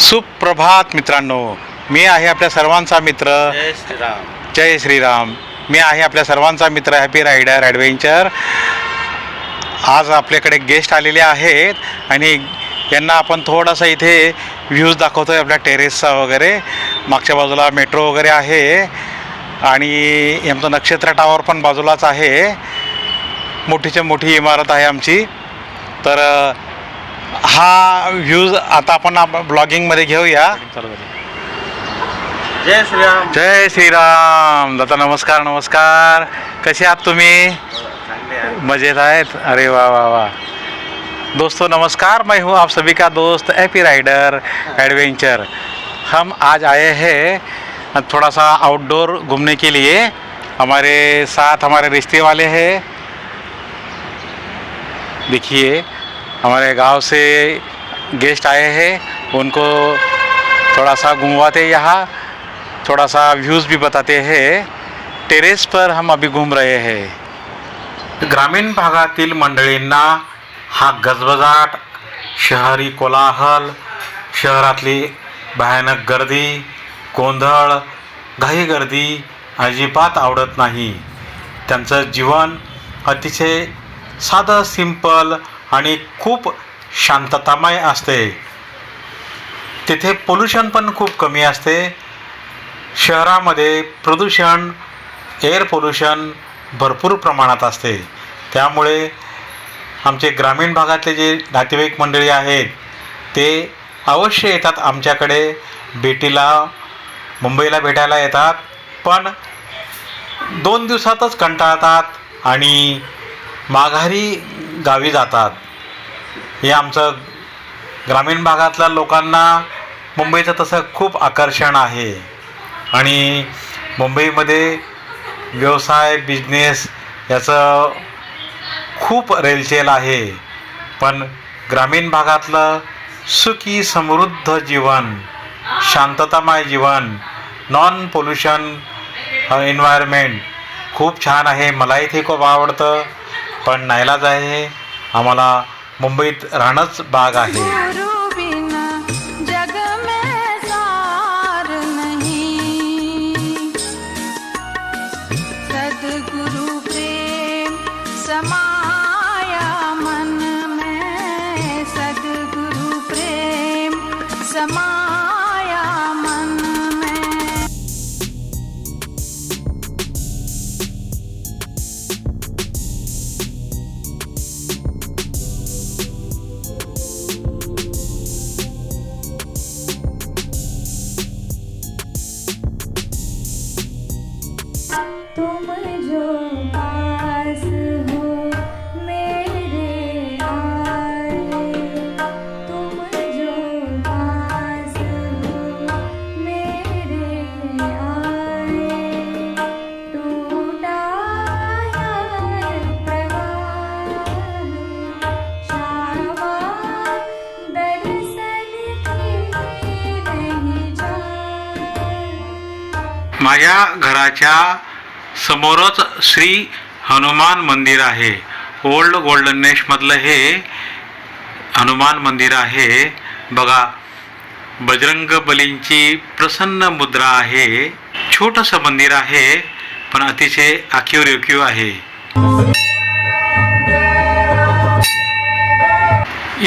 सुप्रभात मित्रांनो. मी आहे आपल्या सर्वांचा मित्र. जय श्रीराम. जय श्रीराम. मी आहे आपल्या सर्वांचा मित्र हॅपी रायडर ॲडव्हेंचर आज आपल्याकडे गेस्ट आलेले आहेत आणि यांना आपण थोडासा इथे व्ह्यूज दाखवतो आहे आपल्या टेरेसचा वगैरे. मागच्या बाजूला मेट्रो वगैरे आहे. आणि आमचं नक्षत्र टावर पण बाजूलाच आहे. मोठीच्या मोठी इमारत आहे आमची. तर हा व्ह्यूज आता आपण ब्लॉगिंगमध्ये घेऊया. जय श्रीराम. जय श्रीराम. दादा नमस्कार नमस्कार. कसे आहात तुम्ही? मजेत आहेत? अरे वाह वाह वाह दोस्तों नमस्कार. मैं हूँ आप सभी का दोस्त एपी राइडर एडवेंचर हम आज आए हैं थोड़ा सा आउटडोर घूमने के लिए. हमारे साथ हमारे रिश्ते वाले हैं. देखिए हमारे गांव से गेस्ट आए हैं उनको थोड़ा सा घुमवाते यहाँ थोड़ा सा व्यूज़ भी बताते हैं। टेरेस पर हम अभी घूम रहे हैं। ग्रामीण भागातील मंडळींना हा गजबजाट शहरी कोलाहल शहरातली भयानक गर्दी गोंधळ घाई गर्दी अजिबात आवडत नाही. त्यांचं जीवन अतिशय साधं सिंपल आणि खूप शांततामय असते. तिथे पोल्युशन पण खूप कमी असते. शहरामध्ये प्रदूषण एअर पोल्युशन भरपूर प्रमाणात असते. त्यामुळे आमचे ग्रामीण भागातले जे नातेवाईक मंडळी आहेत ते अवश्य येतात आमच्याकडे. भेटीला मुंबईला भेटायला येतात. पण दोन दिवसातच कंटाळतात आणि माघारी गावी जातात. हे आमचं ग्रामीण भागातल्या लोकांना मुंबईचं तसं खूप आकर्षण आहे. आणि मुंबईमध्ये व्यवसाय बिझनेस याचं खूप रेलचेल आहे. पण ग्रामीण भागातलं सुखी समृद्ध जीवन शांततामय जीवन नॉन पोल्युशन एन्व्हायरमेंट खूप छान आहे. मलाही ते खूप आवडतं. पण नाईलाज आहे. आम्हाला मुंबईत राहणंच भाग आहे. गुरु प्रेम माझ्या घराच्या समोरच श्री हनुमान मंदिर आहे. ओल्ड गोल्डनेशमधलं हे हनुमान मंदिर आहे. बघा बजरंग बलींची प्रसन्न मुद्रा आहे. छोटंसं मंदिर आहे पण अतिशय आखीव रेखीव आहे.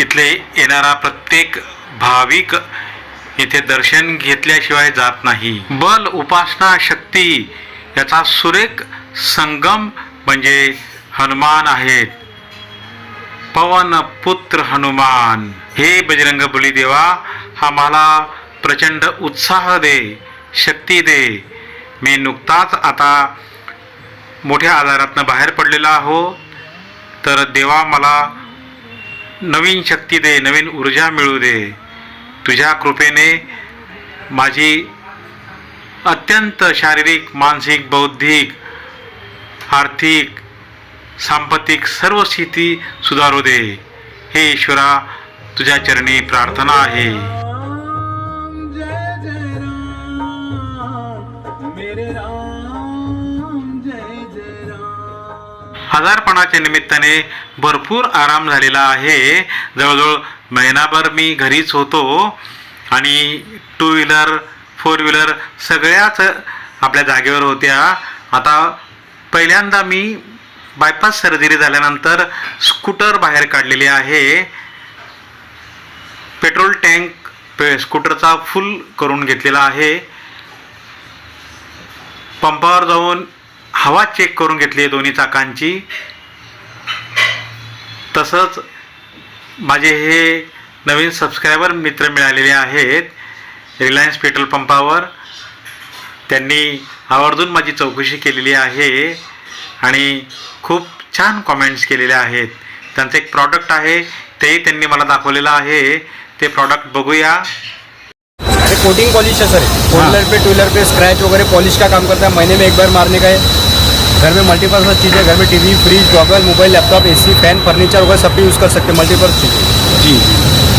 इथले येणारा प्रत्येक भाविक इथे दर्शन घेतल्याशिवाय जात नाही. बल उपासना शक्ती याचा सुरेख संगम म्हणजे हनुमान आहेत पवन पुत्र हनुमान. हे बजरंग बली देवा आम्हाला प्रचंड उत्साह दे शक्ती दे. मी नुकताच आता मोठ्या आजारातनं बाहेर पडलेला आहो. तर देवा मला नवीन शक्ती दे नवीन ऊर्जा मिळू दे. तुझ्या कृपेने माझी अत्यंत शारीरिक मानसिक बौद्धिक आर्थिक सांपत्तिक सर्व स्थिती सुधारू दे. हे ईश्वरा तुझ्या चरणी प्रार्थना आहे. आजारपणाच्या निमित्ताने भरपूर आराम झालेला आहे. जवळजवळ महिनाभर मी घरीच होतो आणि टू व्हीलर फोर व्हीलर सगळ्याच आपल्या जागेवर होत्या. आता पहिल्यांदा मी बायपास सर्जरी झाल्यानंतर स्कूटर बाहेर काढलेली आहे. पेट्रोल टँक पे स्कूटरचा फुल करून घेतलेला आहे. पंपावर जाऊन हवा चेक करून घेतली आहे दोन्ही चाकांची. तसंच माझे हे नवीन सबस्क्रायबर मित्र मिळालेले आहेत. रिलायन्स पेट्रोल पंपावर त्यांनी आवर्जून माझी चौकशी केलेली आहे आणि खूप छान कॉमेंट्स केलेले आहेत. त्यांचं एक प्रॉडक्ट आहे तेही त्यांनी मला दाखवलेलं आहे. ते प्रॉडक्ट बघूया. ये कोटिंग पॉलिश है सर फोर व्हीलर पे टू व्हीलर पे स्क्रैच वगैरह पॉलिश का काम करता है महीने में एक बार मारने का है? घर में मल्टीपर्पज चीज़ें घर में TV fridge goggle mobile laptop AC fan furniture वगैरह सब भी यूज़ कर सकते हैं मल्टीपर्पज चीज़ें। जी।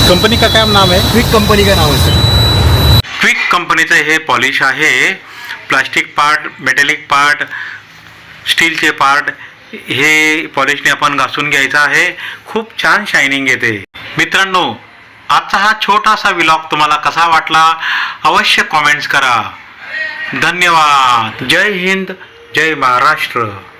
कंपनी का क्या नाम है? क्विक कंपनी का नाम है सर क्विक कंपनीचं हे पॉलिश आहे प्लास्टिक पार्ट मेटॅलिक पार्ट स्टीलचे पार्ट हे पॉलिशने आपण घासून घ्यायचं आहे. खूप छान शायनिंग येते. मित्रांनो आजचा हा छोटासा विलॉग तुम्हाला कसा वाटला अवश्य कॉमेंट्स करा. धन्यवाद. जय हिंद. जय महाराष्ट्र.